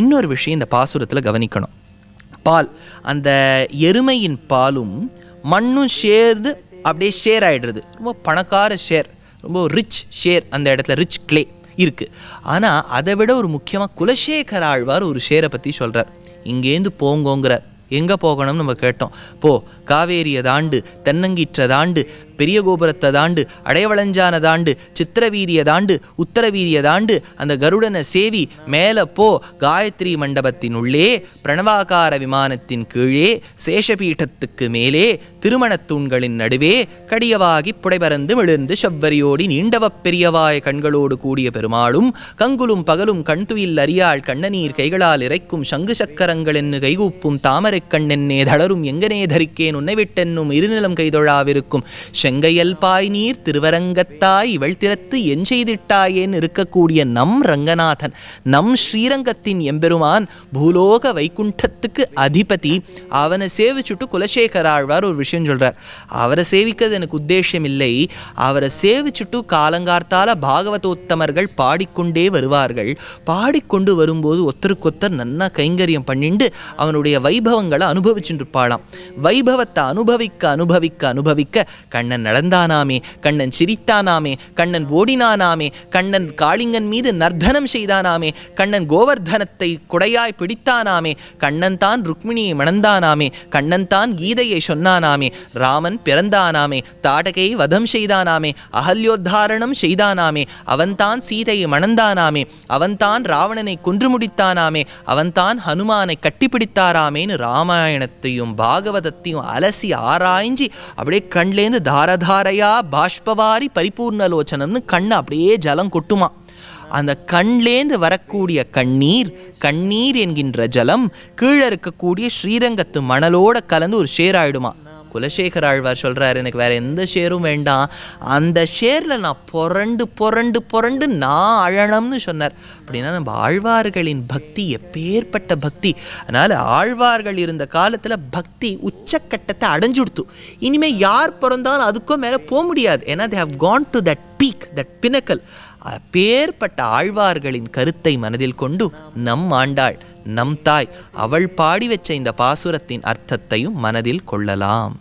இன்னொரு விஷயம் இந்த பாசுரத்தில் கவனிக்கணும். பால் அந்த எருமையின் பாலும் மண்ணும் சேர்ந்து அப்படியே ஷேர் ஆகிடுறது ரொம்ப பணக்கார ஷேர் ரொம்ப ரிச் ஷேர் அந்த இடத்துல ரிச் க்ளே இருக்குது ஆனால் அதை விட ஒரு முக்கியமாக குலசேகர ஆழ்வார் ஒரு ஷேரை பற்றி சொல்கிறார் இங்கேருந்து போங்கோங்கிறார். எங்கே போகணும்னு நம்ம கேட்டோம். போ காவேரியை தாண்டு தென்னங்கீற்றை தாண்டு பெரிய கோபுரத்தை தாண்டு அடையவளஞ்சான தாண்டு சித்திரவீதியை தாண்டு உத்தரவீதியை தாண்டு அந்த கருடனை சேவி மேலே போ காயத்ரி மண்டபத்தின் உள்ளே பிரணவாகார விமானத்தின் கீழே சேஷபீட்டத்துக்கு மேலே திருமணத் தூண்களின் நடுவே கடியவாகி புடைபறந்து விழுந்து செவ்வரியோடி நீண்டவ பெரியவாய கண்களோடு கூடிய பெருமாளும் கங்குலும் பகலும் கண்துயில் அறியாள் கண்ணநீர் கைகளால் இறைக்கும் சங்கு சக்கரங்கள் என்று கைகூப்பும் தாமரைக் கண்ணென்னே தளரும் எங்கனே தரிக்கேன் உன்னை விட்டென்னும் இருநிலம் கைதொழாவிருக்கும் செங்கையல் பாய் நீர் திருவரங்கத்தாய் இவள் திறத்து என் செய்திட்டாயேன்னு இருக்கக்கூடிய நம் ரங்கநாதன். நம் ஸ்ரீரங்கத்தின் எம்பெருமான் பூலோக வைகுண்டத்துக்கு அதிபதி. அவனை சேவிச்சுட்டு குலசேகர ஆழ்வார் ஒரு விஷயம் சொல்றார். அவரை சேவிக்கிறது எனக்கு உத்தேசம் இல்லை அவரை சேவிச்சுட்டு காலங்கார்த்தால பாகவதோத்தமர்கள் பாடிக்கொண்டே வருவார்கள். பாடிக்கொண்டு வரும்போது ஒத்தருக்கொத்தர் நன்னா கைங்கரியம் பண்ணிண்டு அவனுடைய வைபவங்களை அனுபவிச்சுட்டு இருப்பாளாம். வைபவத்தை அனுபவிக்க அனுபவிக்க அனுபவிக்க கண்ணன் நடந்தானாமே கண்ணன் சிரித்தானாமே கண்ணன் ஓடினானாமே கண்ணன் காளிங்கன் மீது நர்த்தனம் செய்தானாமே கண்ணன் கோவர்தனத்தை குடையாய் பிடித்தானாமே கண்ணன் தான் ருக்மிணியை மணந்தானாமே கண்ணன் தான் கீதையை சொன்னானாமே ராமன் பிறந்தானாமே தாடகை வதம் செய்தானாமே அகல்யோத்தாரணம் செய்தானாமே அவன்தான் சீதையை மணந்தானாமே அவன்தான் ராவணனை கொன்று முடித்தானாமே அவன்தான் ஹனுமானை கட்டிப்பிடித்தாராமேன்னு ராமாயணத்தையும் பாகவதத்தையும் அலசி ஆராய்ஞ்சி அப்படியே கண்லேருந்து தார தாரதாரையா பாஷ்பவாரி பரிபூர்ணலோச்சனம்னு கண்ணு அப்படியே ஜலம் கொட்டுமா. அந்த கண்லேந்து வரக்கூடிய கண்ணீர் கண்ணீர் என்கின்ற ஜலம் கீழே இருக்கக்கூடிய ஸ்ரீரங்கத்து மணலோட கலந்து ஒரு ஷேர் ஆயிடுமா குலசேகர் ஆழ்வார் சொல்கிறார் எனக்கு வேற எந்த ஷேரும் வேண்டாம். அந்த ஷேரில் நான் புரண்டு புரண்டு புரண்டு நான் அழணும்னு சொன்னார். அப்படின்னா நம்ம ஆழ்வார்களின் பக்தி எப்பேற்பட்ட பக்தி. அதனால் ஆழ்வார்கள் இருந்த காலத்தில் பக்தி உச்சக்கட்டத்தை அடைஞ்சுடுத்து இனிமேல் யார் பிறந்தாலும் அதுக்கும் மேலே போக முடியாது. ஏன்னா they have gone to that peak that pinnacle அப்பேற்பட்ட ஆழ்வார்களின் கருத்தை மனதில் கொண்டு நம் ஆண்டாள் நம் தாய் அவள் பாடி வச்ச இந்த பாசுரத்தின் அர்த்தத்தையும் மனதில் கொள்ளலாம்.